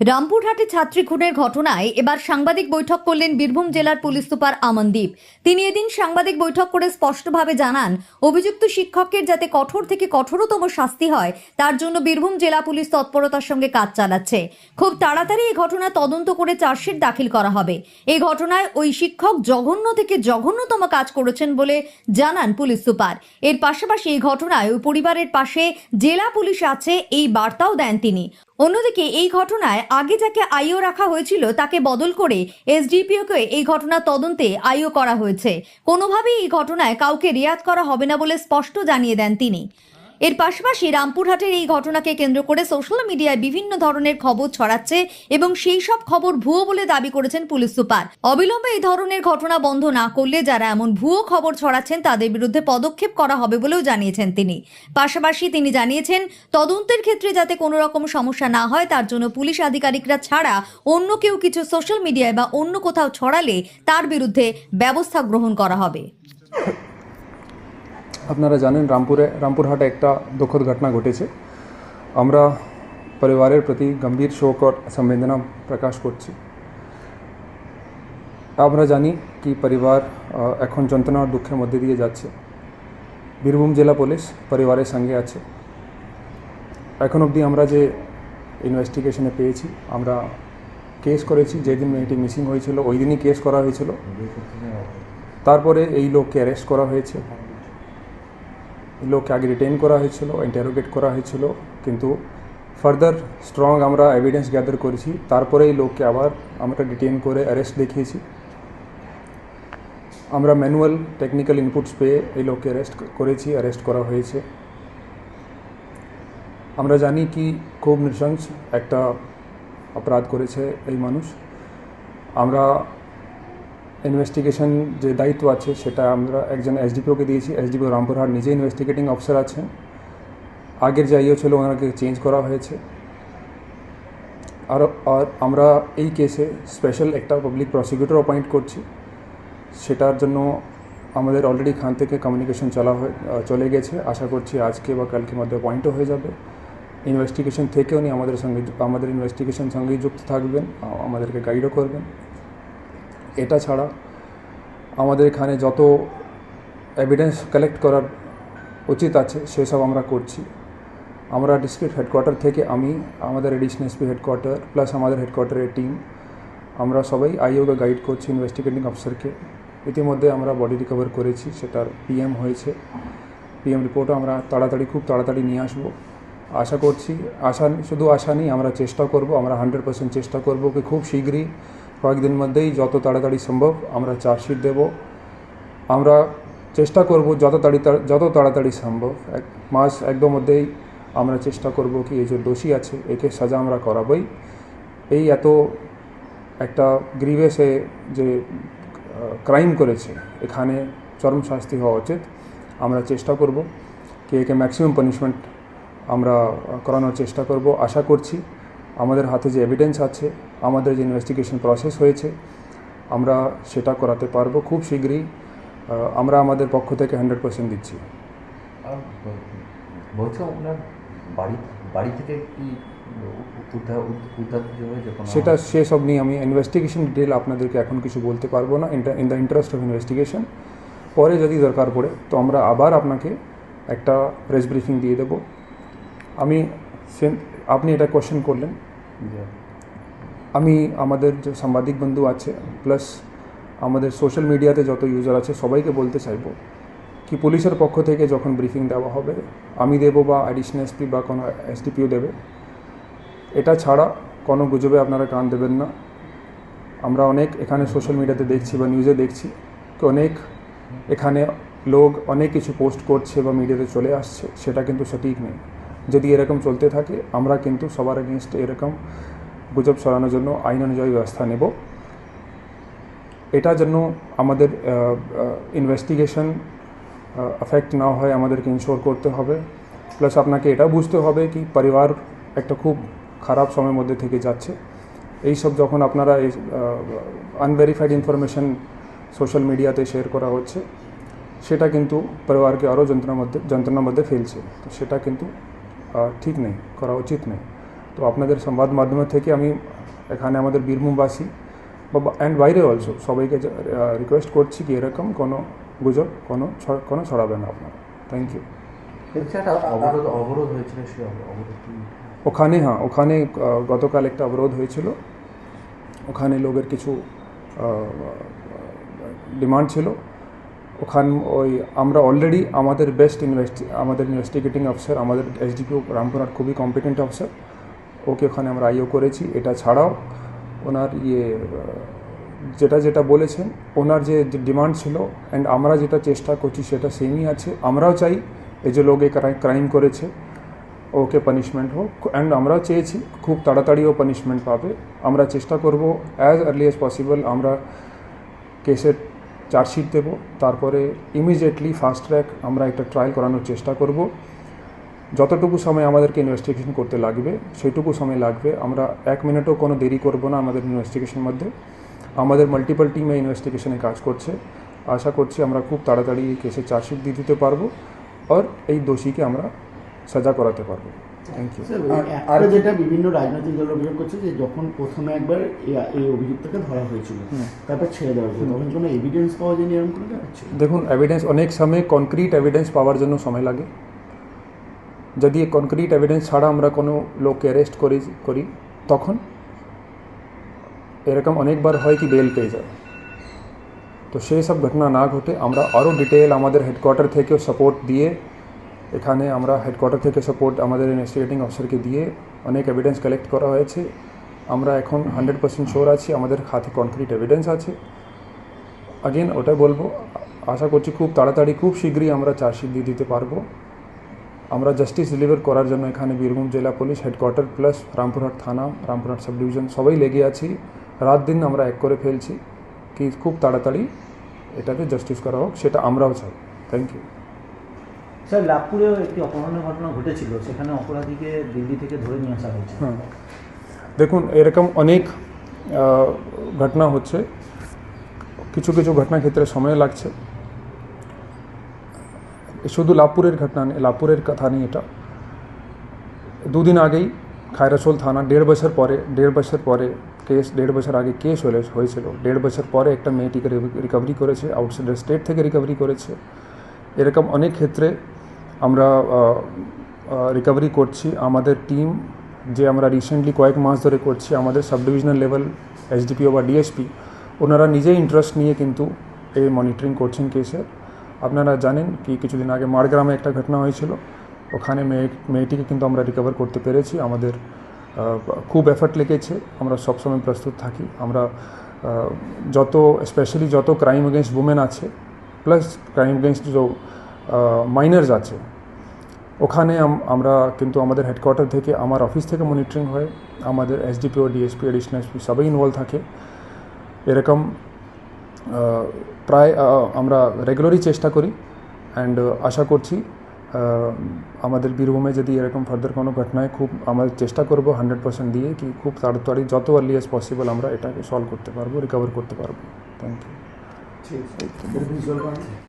রামপুরহাটে ছাত্রী খুনের ঘটনায় এবার সাংবাদিক বৈঠক করলেন বীরভূম জেলার পুলিশ সুপার আমনদীপ। তিনি এদিন সাংবাদিক বৈঠক করে স্পষ্টভাবে জানান, অভিযুক্ত শিক্ষকের যাতে কঠোর থেকে কঠোরতম শাস্তি হয়, তার জন্য বীরভূম জেলা পুলিশ তৎপরতার সঙ্গে কাজ চালাচ্ছে। খুব তাড়াতাড়ি এই ঘটনা তদন্ত করে চার্জশিট দাখিল করা হবে। এই ঘটনায় ওই শিক্ষক জঘন্য থেকে জঘন্যতম কাজ করেছেন বলে জানান পুলিশ সুপার। এর পাশাপাশি এই ঘটনায় ওই পরিবারের পাশে জেলা পুলিশ আছে, এই বার্তাও দেন তিনি। অন্যদিকে এই ঘটনায় আগে যাকে আইও রাখা হয়েছিল, তাকে বদল করে এসডিপিওকে এই ঘটনা তদন্তে আইও করা হয়েছে। কোনোভাবেই এই ঘটনায় কাউকে রেয়াত করা হবে না বলে স্পষ্ট জানিয়ে দেন তিনি। এর পাশাপাশি রামপুরহাটের এই ঘটনাকে কেন্দ্র করে সোশ্যাল মিডিয়ায় বিভিন্ন ধরনের খবর ছড়াচ্ছে এবং সেই সব খবর ভুয়ো বলে দাবি করেছেন পুলিশ সুপার। অবিলম্বে এই ধরনের ঘটনা বন্ধ না করলে যারা এমন ভুয়ো খবর ছড়াচ্ছেন তাদের বিরুদ্ধে পদক্ষেপ করা হবে বলেও জানিয়েছেন তিনি। পাশাপাশি তিনি জানিয়েছেন, তদন্তের ক্ষেত্রে যাতে কোনো রকম সমস্যা না হয়, তার জন্য পুলিশ আধিকারিকরা ছাড়া অন্য কেউ কিছু সোশ্যাল মিডিয়ায় বা অন্য কোথাও ছড়ালে তার বিরুদ্ধে ব্যবস্থা গ্রহণ করা হবে। আপনারা জানেন রামপুরে, রামপুরহাটে একটা দুঃখদ ঘটনা ঘটেছে। আমরা পরিবারের প্রতি গম্ভীর শোক আর সংবেদনা প্রকাশ করছি। আমরা জানি কি পরিবার এখন যন্ত্রণা আর দুঃখের মধ্যে দিয়ে যাচ্ছে। বীরভূম জেলা পুলিশ পরিবারের সঙ্গে আছে। এখন অবধি আমরা যে ইনভেস্টিগেশনে পেয়েছি, আমরা কেস করেছি, যেদিন মেয়েটি মিসিং হয়েছিল, ওই দিনই কেস করা হয়েছিল। তারপরে এই লোককে অ্যারেস্ট করা হয়েছে। লোককে আগে রিটেন করা হয়েছিল ইন্টারোগেট করা হয়েছিল। কিন্তু ফার্দার স্ট্রং আমরা এভিডেন্স গ্যাদার করেছি। তারপরে এই লোককে আবার আমরা ডিটেন করে অ্যারেস্ট দেখিয়েছি। আমরা ম্যানুয়াল টেকনিক্যাল ইনপুটস পেয়ে এই লোককে অ্যারেস্ট করেছি অ্যারেস্ট করা হয়েছে। আমরা জানি কি খুব নৃশংস একটা অপরাধ করেছে এই মানুষ। আমরা ইনভেস্টিগেশন যে দায়িত্ব আছে, সেটা আমরা একজন এসডিপিওকে দিয়েছি। এসডিপিও রামপুরহাট নিজে ইনভেস্টিগেটিং অফিসার আছেন। আগের যে আইও ছিল, ওনাকে চেঞ্জ করা হয়েছে। আর আর আমরা এই কেসে স্পেশাল একটা পাবলিক প্রসিকিউটর অ্যাপয়েন্ট করছি। সেটার জন্য আমাদের অলরেডি খান থেকে কমিউনিকেশন চলা হয়ে চলে গেছে। আশা করছি আজকে বা কালকের মধ্যে অ্যাপয়েন্টও হয়ে যাবে। ইনভেস্টিগেশন থেকে উনি আমাদের সঙ্গে আমাদের ইনভেস্টিগেশন সঙ্গেই যুক্ত থাকবেন। আমাদেরকে গাইডও করবেন। এটা ছাড়া আমাদের এখানে যত এভিডেন্স কালেক্ট করার উচিত আছে, সেসব আমরা করছি। আমরা ডিস্ট্রিক্ট হেডকোয়ার্টার থেকে আমি, আমাদের এডিশনাল এসপি হেডকোয়ার্টার প্লাস আমাদের হেডকোয়ার্টারের টিম আমরা সবাই আইওকে গাইড করছি ইনভেস্টিগেটিং অফিসারকে ইতিমধ্যে আমরা বডি রিকভার করেছি, সেটার পিএম হয়েছে। পিএম রিপোর্টও আমরা তাড়াতাড়ি, খুব তাড়াতাড়ি নিয়ে আসব। আশা করছি, আশা, শুধু আশা নেই, আমরা চেষ্টা করব, আমরা হান্ড্রেড পার্সেন্ট চেষ্টা করব কি খুব শীঘ্রই কয়েকদিনের মধ্যেই যত তাড়াতাড়ি সম্ভব আমরা চার্জশিট দেব। আমরা চেষ্টা করব যত তাড়ি যত তাড়াতাড়ি সম্ভব। এক মাস একদম মধ্যেই আমরা চেষ্টা করব কি এই যে দোষী আছে, একে সাজা আমরা করাবই। এই এত একটা গ্রিভেসে যে ক্রাইম করেছে, এখানে চরম শাস্তি হওয়া উচিত। আমরা চেষ্টা করব, কি একে ম্যাক্সিমাম পানিশমেন্ট আমরা করানোর চেষ্টা করব। আশা করছি আমাদের হাতে যে এভিডেন্স আছে আমাদের যে ইনভেস্টিগেশন প্রসেস হয়েছে আমরা সেটা করাতে পারব খুব শীঘ্রই। আমরা আমাদের পক্ষ থেকে হান্ড্রেড পার্সেন্ট দিচ্ছি। বাড়ি বাড়ি থেকে কি সেটা সেসব নিয়ে আমি ইনভেস্টিগেশন ডিটেল আপনাদেরকে এখন কিছু বলতে পারব না। In the interest of investigation পরে যদি দরকার পড়ে তো আমরা আবার আপনাকে একটা প্রেস ব্রিফিং দিয়ে দেবো। আমি আপনি এটা কোশ্চেন করলেন। আমি আমাদের যে সাংবাদিক বন্ধু আছে প্লাস আমাদের সোশ্যাল মিডিয়াতে যত ইউজার আছে, সবাইকে বলতে চাইব কি পুলিশের পক্ষ থেকে যখন ব্রিফিং দেওয়া হবে, আমি দেবো বা অ্যাডিশনাল এসপি বা কোনো এসডিপিও দেবে। এটা ছাড়া কোনো গুজবে আপনারা কান দেবেন না। আমরা অনেক এখানে সোশ্যাল মিডিয়াতে দেখছি বা নিউজে দেখছি অনেক এখানে লোক অনেক কিছু পোস্ট করছে বা মিডিয়াতে চলে আসছে, সেটা কিন্তু সঠিক নেই। যদি এরকম চলতে থাকে, আমরা কিন্তু সবার এগেনস্ট এরকম গুজব সরানোর জন্য আইন অনুযায়ী ব্যবস্থা নেব। এটার জন্য আমাদের ইনভেস্টিগেশন এফেক্ট না হয়, আমাদেরকে ইনশোর করতে হবে। প্লাস আপনাকে এটা বুঝতে হবে কি পরিবার একটা খুব খারাপ সময়ের মধ্যে থেকে যাচ্ছে। এইসব যখন আপনারা এই আনভেরিফাইড ইনফরমেশন সোশ্যাল মিডিয়াতে শেয়ার করা হচ্ছে, সেটা কিন্তু পরিবারকে আরও যন্ত্রণার মধ্যে যন্ত্রণার মধ্যে ফেলছে। তো সেটা কিন্তু ঠিক নেই করা উচিত নেই। তো আপনাদের সংবাদ মাধ্যম থেকে আমি এখানে আমাদের বীরভূমবাসী বা অ্যান্ড বাইরে অলসো সবাইকে রিকোয়েস্ট করছি কি এরকম কোনো গুজব কোনো কোনো ছড়াবে না আপনারা। থ্যাংক ইউ ওখানে হ্যাঁ ওখানে গতকাল একটা অবরোধ হয়েছিল। ওখানে লোকের কিছু ডিমান্ড ছিল। ওখান ওই আমরা অলরেডি আমাদের বেস্ট ইনভেস্টি আমাদের ইনভেস্টিগেটিং অফিসার আমাদের এসডিপিও রামপুরহাট খুবই কম্পিটেন্ট অফিসার ওকে ওখানে আমরা আইও করেছি। এটা ছাড়াও ওনার ইয়ে যেটা যেটা বলেছেন, ওনার যে ডিমান্ড ছিল অ্যান্ড আমরা যেটা চেষ্টা করছি সেটা সেমই আছে। আমরাও চাই এই যে লোক ক্রাইম করেছে, ওকে পানিশমেন্ট হোক। অ্যান্ড আমরাও চেয়েছি খুব তাড়াতাড়ি ও পানিশমেন্ট পাবে। আমরা চেষ্টা করব অ্যাজ আর্লি অ্যাজ পসিবল আমরা কেসের চার্জশিট দেবো। তারপরে ইমিডিয়েটলি ফাস্ট ট্র্যাক আমরা একটা ট্রায়াল করানোর চেষ্টা করব। যতটুকু সময় আমাদেরকে ইনভেস্টিগেশন করতে লাগবে, সেটুকু সময় লাগবে। আমরা এক মিনিটও কোনো দেরি করব না আমাদের ইনভেস্টিগেশন মধ্যে। আমাদের মাল্টিপল টিমে ইনভেস্টিগেশনে কাজ করছে। আশা করছি আমরা খুব তাড়াতাড়ি এই কেসে চার্জশিট দিয়ে দিতে পারব। আর এই দোষীকে আমরা সাজা করাতে পারব। ওই একটা যেটা বিভিন্ন রাজনৈতিক দল অভিযোগ করছে যে যখন প্রথমে একবার এই অভিযুক্তকে ধরা হয়েছিল তারপর ছেড়ে দেওয়া হয়েছিল তখন কোনো এভিডেন্স পাওয়া যায়নি এরকম কোনো দেখুন এভিডেন্স অনেক সময় কনক্রিট এভিডেন্স পাওয়ার জন্য সময় লাগে। যদি কনক্রিট এভিডেন্স ছাড়া আমরা কোনো লোককে অ্যারেস্ট করি করি তখন এরকম অনেকবার হয় কি বেল পেয়ে যায়। তো সেই সব ঘটনা না ঘটে আমরা আরও ডিটেল আমাদের হেডকোয়ার্টার থেকেও সাপোর্ট দিয়ে এখানে আমরা হেডকোয়ার্টার থেকে সাপোর্ট আমাদের ইনভেস্টিগেটিং অফিসারকে দিয়ে অনেক এভিডেন্স কালেক্ট করা হয়েছে। আমরা এখন হান্ড্রেড পার্সেন্ট শোর আছি, আমাদের হাতে কনক্রিট এভিডেন্স আছে। আগেন ওটাই বলব, আশা করছি খুব তাড়াতাড়ি, খুব শীঘ্রই আমরা চার্জশিট দিয়ে দিতে পারব। আমরা জাস্টিস ডেলিভার করার জন্য এখানে বীরভূম জেলা পুলিশ হেডকোয়ার্টার প্লাস রামপুরহাট থানা, রামপুরহাট সাব ডিভিশন সবাই লেগে আছি। রাত দিন আমরা এক করে ফেলছি, কি খুব তাড়াতাড়ি এটাকে জাস্টিস করা হোক, সেটা আমরাও চাই। থ্যাংক ইউ স্যার লাভপুরেও একটি অপহরণের ঘটনা ঘটেছিল। সেখানে অপরাধীকে দিল্লি থেকে ধরে নিয়ে আসা হয়েছে। হ্যাঁ দেখুন, এরকম অনেক ঘটনা হচ্ছে। কিছু কিছু ঘটনা ক্ষেত্রে সময় লাগছে। শুধু লাভপুরের ঘটনা নেই লাভপুরের কথা নেই এটা। দুদিন আগেই খায়রাসোল থানা, দেড় বছর পরে, দেড় বছর পরে কেস, দেড় বছর আগে কেস হলে, হয়েছিল। দেড় বছর পরে একটা মেয়েটিকে রিকভারি করেছে আউটসাইড স্টেট থেকে রিকভারি করেছে। এরকম অনেক ক্ষেত্রে আমরা রিকভারি করছি। আমাদের টিম যে আমরা রিসেন্টলি কয়েক মাস ধরে করছি, আমাদের সাব ডিভিশনাল লেভেল এসডিপিও বা ডিএসপি ওনারা নিজেই ইন্টারেস্ট নিয়ে কিন্তু এই মনিটরিং করছেন কেসের আপনারা জানেন কি, কিছুদিন আগে মারগ্রামে একটা ঘটনা হয়েছিল। ওখানে মেয়ে, মেয়েটিকে কিন্তু আমরা রিকভার করতে পেরেছি। আমাদের খুব এফর্ট লেগেছে। আমরা সবসময় প্রস্তুত থাকি। আমরা যত স্পেশালি যত ক্রাইম এগেনস্ট উমেন আছে প্লাস ক্রাইম এগেনস্ট মাইনার্স আছে। ওখানে আমরা কিন্তু আমাদের হেডকোয়ার্টার থেকে, আমার অফিস থেকে মনিটরিং হয়। আমাদের এসডিপিও ডিএসপি এডিশনাল এসপি সবাই ইনভলভ থাকে। এরকম প্রায় আমরা রেগুলারই চেষ্টা করি। অ্যান্ড আশা করছি আমাদের বীরভূমে যদি এরকম ফার্দার কোনো ঘটনায় খুব আমরা চেষ্টা করব হান্ড্রেড পার্সেন্ট দিয়ে কি খুব তাড়াতাড়ি, যত আর্লি অ্যাজ পসিবল আমরা এটাকে সলভ করতে পারব রিকভার করতে পারব। Thank you